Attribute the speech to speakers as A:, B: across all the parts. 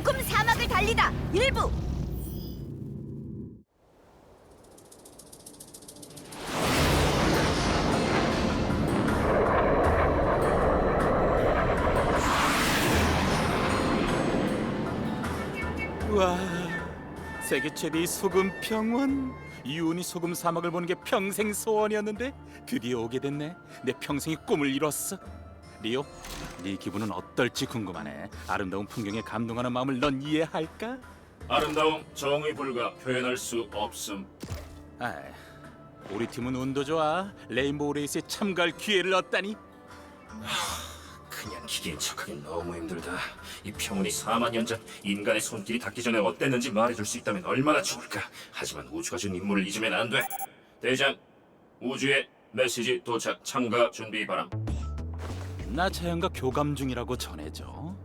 A: 소금 사막을 달리다. 일부.
B: 와 세계 최대의 소금 평원. 유은이 소금 사막을 보는 게 평생 소원이었는데 드디어 오게 됐네. 내 평생의 꿈을 이뤘어 리오 네 기분은 어떨지 궁금하네 아름다운 풍경에 감동하는 마음을 넌 이해할까?
C: 아름다움 정의 불가 표현할 수 없음.
B: 아, 우리 팀은 운도 좋아 레인보우 레이스에 참가할 기회를 얻다니
C: 그냥 기계인 척하긴 너무 힘들다. 이 평온이 4만 년 전 인간의 손길이 닿기 전에 어땠는지 말해줄 수 있다면 얼마나 좋을까. 하지만 우주가 준 임무를 잊으면 안 돼. 대장, 우주에 메시지 도착 참가 준비 바람.
B: 나 자연과 교감 중이라고 전해줘.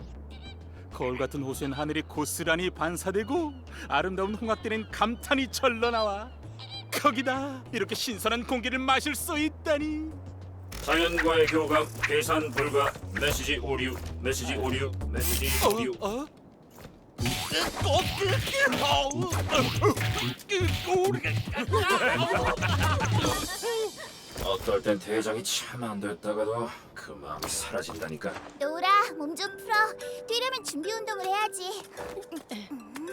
B: 거울 같은 호수엔 하늘이 고스란히 반사되고 아름다운 홍학대는 감탄이 절로 나와. 거기다 이렇게 신선한 공기를 마실 수 있다니.
C: 자연과의 교감 계산 불가 메시지 오류 메시지 오류 메시지 오류
B: 어?
C: 어 떨 땐 대장이 참 안 됐다가도 그 마음이 사라진다니까
D: 노라 몸 좀 풀어 뛰려면 준비 운동을 해야지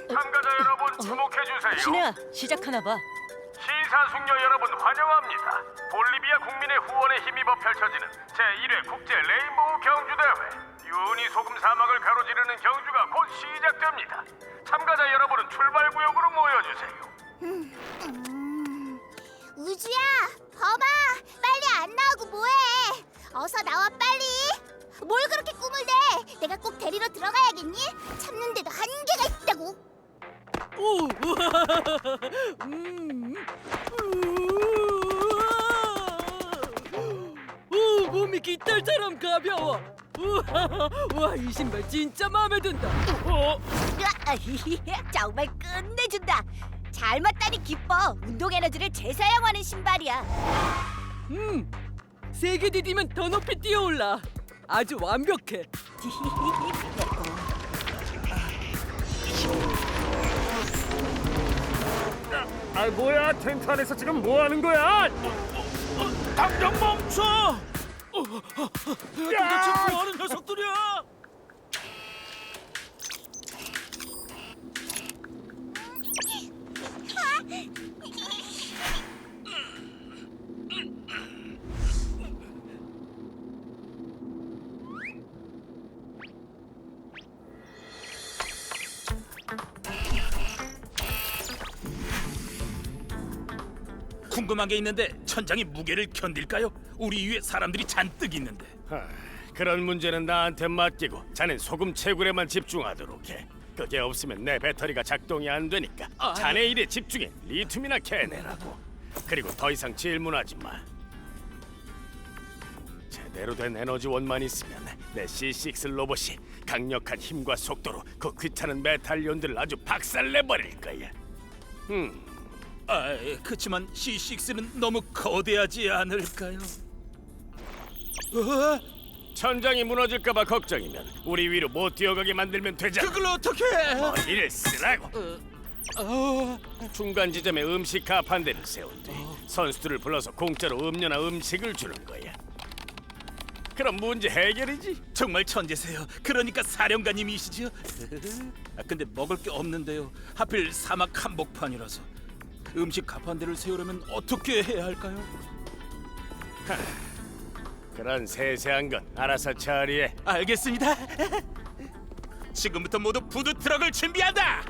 E: 참가자 여러분 주목해 주세요.
A: 신혜야 시작하나 봐
E: 시사 숙녀 여러분 환영합니다. 볼리비아 국민의 후원에 힘입어 펼쳐지는 제1회 국제 레인보우 경주 대회. 유은이 소금 사막을 가로지르는 경주가 곧 시작됩니다. 참가자 여러분은 출발 구역으로 모여 주세요.
D: 음, 우주야 범아 빨리 안 나오고 뭐해. 어서 나와 빨리. 뭘 그렇게 꿈을 내? 내가 꼭 데리러 들어가야겠니? 참는데도 한계가 있다고.
F: 오, 음, 오, 몸이 깃털처럼 가벼워. 우와, 와, 이 신발 진짜 마음에 든다. 어,
A: 정말 끝내준다 잘 맞다니 기뻐 운동 에너지를 재사용하는 신발이야
F: 음, 세게 디디면 더 높이 뛰어올라. 아주 완벽해.
E: 아 뭐야 텐트 안에서 지금 뭐 하는 거야?
F: 당장 멈춰! 도대체 뭐 하는 녀석들이야?
B: 궁금한 게 있는데 천장이 무게를 견딜까요? 우리 위에 사람들이 잔뜩 있는데.
G: 하, 그런 문제는 나한테 맡기고 자넨 소금 채굴에만 집중하도록 해. 그게 없으면 내 배터리가 작동이 안 되니까 자네 일에 집중해 리튬이나 캐내라고. 그리고 더 이상 질문하지 마. 제대로 된 에너지 원만 있으면 내 C6 로봇이 강력한 힘과 속도로 그 귀찮은 메탈ion들을 아주 박살내 버릴 거야. 음,
B: 아, 그렇지만 C6는 너무 거대하지 않을까요? 어?
G: 천장이 무너질까봐 걱정이면 우리 위로 못 뛰어가게 만들면 되잖아.
B: 그걸 어떻게?
G: 머리를 쓰라고.
B: 어,
G: 중간 지점에 음식 가판대를 세운 뒤 선수들을 불러서 공짜로 음료나 음식을 주는 거야. 그럼 문제 해결이지.
B: 정말 천재세요. 그러니까 사령관님이시죠? 아, 근데 먹을 게 없는데요. 하필 사막 한복판이라서 음식 가판대를 세우려면 어떻게 해야 할까요?
G: 그런 세세한 건 알아서 처리해.
B: 알겠습니다. 지금부터 모두 푸드 트럭을 준비한다.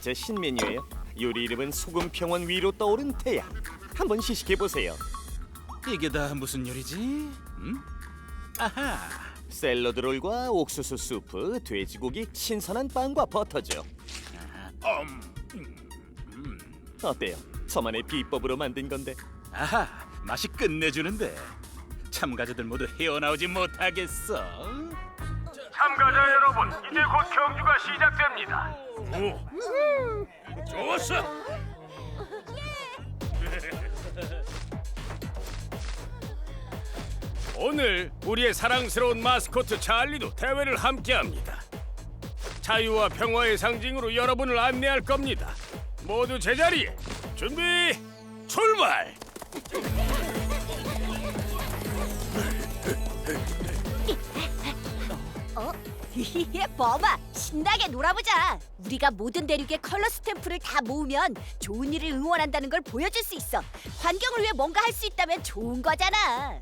H: 제 신메뉴예요. 요리 이름은 소금 평원 위로 떠오른 태양. 한번 시식해 보세요.
B: 이게 다 무슨 요리지? 음? 아하.
H: 샐러드 롤과 옥수수 수프, 돼지고기, 신선한 빵과 버터죠.
B: 음,
H: 어때요? 저만의 비법으로 만든 건데.
B: 아하. 맛이 끝내주는데 참가자들 모두 헤어나오지 못하겠어.
E: 참가자 여러분, 이제 곧 경주가 시작됩니다.
C: 오, 좋았어.
G: 오늘 우리의 사랑스러운 마스코트 찰리도 대회를 함께합니다. 자유와 평화의 상징으로 여러분을 안내할 겁니다. 모두 제자리에 준비 출발!
A: 범아 신나게 놀아보자 우리가 모든 대륙의 컬러 스탬프를 다 모으면 좋은 일을 응원한다는 걸 보여줄 수 있어 환경을 위해 뭔가 할 수 있다면 좋은 거잖아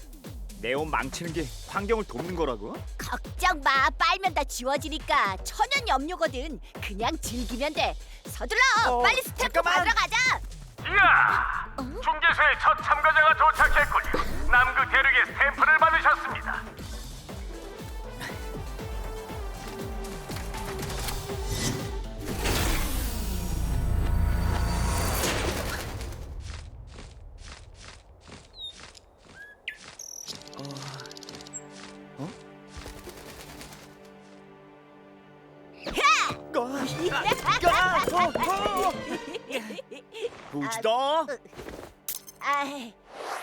H: 내 옷 망치는 게 환경을 돕는 거라고?
A: 걱정 마 빨면 다 지워지니까 천연 염료거든 그냥 즐기면 돼 서둘러
H: 어,
A: 빨리 스탬프
H: 잠깐만.
A: 받으러 가자
E: 이야! 중계소에 첫 참가자가 도착했군요. 남극 대륙의 스탬프를 받으셨습니다.
H: 부지다.
A: 아,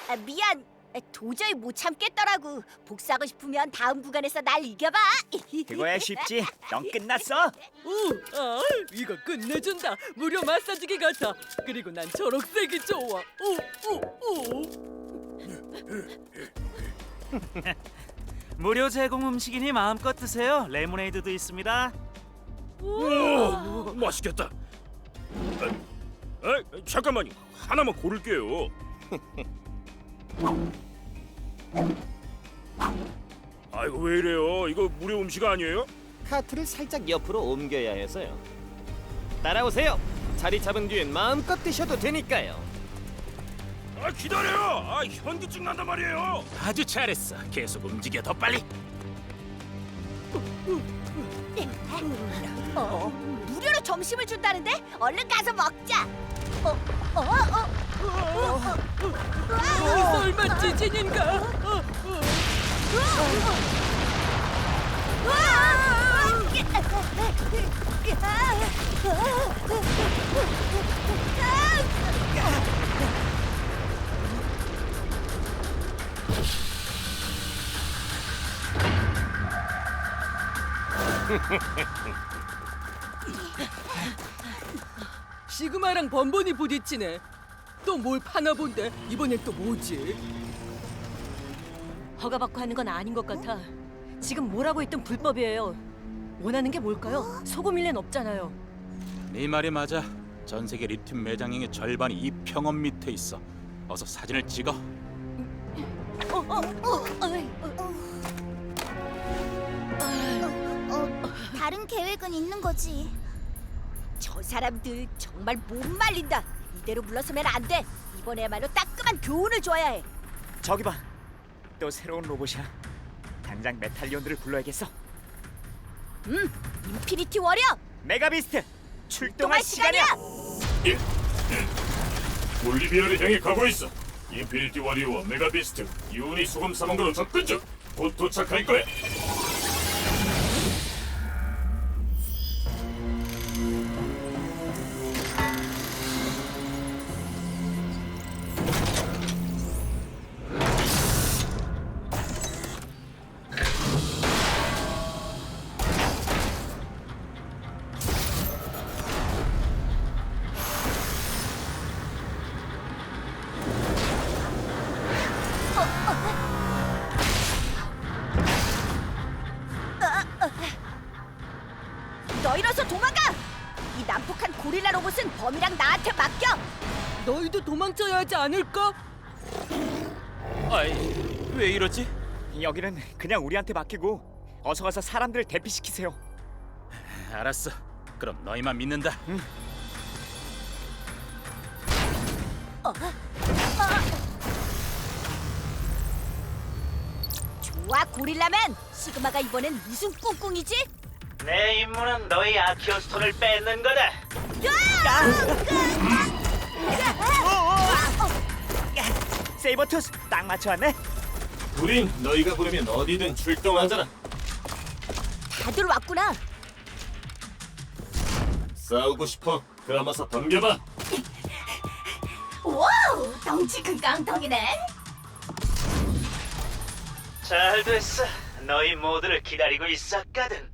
A: 아, 미안 아, 도저히 못 참겠더라고 복수하고 싶으면 다음 구간에서 날 이겨봐
H: 그거야 쉽지. 넌 끝났어.
F: 우, 아, 이거 끝내준다. 무료 마사지기 같아. 그리고 난 초록색이 좋아. 우, 우, 우.
I: 무료 제공 음식이니 마음껏 드세요. 레모네이드도 있습니다.
C: 오, 맛있겠다. 에, 에, 잠깐만요. 하나만 고를게요. 아이고 왜 이래요? 이거 무료 음식 아니에요?
H: 카트를 살짝 옆으로 옮겨야 해서요. 따라오세요. 자리 잡은 뒤엔 마음껏 드셔도 되니까요.
C: 아 기다려요. 아 현기증 난단 말이에요.
B: 아주 잘했어. 계속 움직여 더 빨리.
A: 어, 무료로 점심을 준다는데 얼른 가서 먹자 어, 어, 어, 어,
F: 어, 설마 지진인가? 어, 어. 시그마랑 번번이 부딪히네. 또 뭘 파나 본데 이번엔 또 뭐지?
J: 허가받고 하는 건 아닌 것 같아. 지금 뭐라고 했든 불법이에요. 원하는 게 뭘까요? 소금 일렌 없잖아요.
B: 네 말이 맞아. 전 세계 리튬 매장량의 절반이 이 평원 밑에 있어. 어서 사진을 찍어.
D: 어, 다른 계획은 있는 거지.
A: 저 사람들 정말 못 말린다 이대로 물러서면 안 돼 이번에야말로 따끔한 교훈을 줘야 해
H: 저기 봐. 또 새로운 로봇이야. 당장 메탈리온들을 불러야겠어.
A: 음, 인피니티 워리어
H: 메가비스트
A: 동할
H: 출동할 시간이야.
A: 시간이야
C: 볼리비아를 향해 가고 있어. 인피니티 워리어와 메가비스트, 유니 소금 사망으로 접근 중. 곧 도착할 거야.
A: 난폭한 고릴라 로봇은 범이랑 나한테 맡겨
F: 너희도 도망쳐야 하지 않을까?
B: 아이, 왜 이러지?
H: 여기는 그냥 우리한테 맡기고 어서 가서 사람들을 대피시키세요.
B: 알았어. 그럼 너희만 믿는다.
A: 좋아 고릴라맨 시그마가 이번엔 무슨 꿍꿍이지?
I: 내 임무는 너희 아키오스톤을 뺏는 거다.
H: 세이버투스 딱 맞춰왔네.
C: 우린 너희가 부르면 어디든 출동하잖아.
A: 다들 왔구나.
K: 싸우고 싶어? 그럼 어서 덤벼봐.
A: 와우, 덩치 큰 깡통이네.
I: 잘 됐어. 너희 모두를 기다리고 있었거든.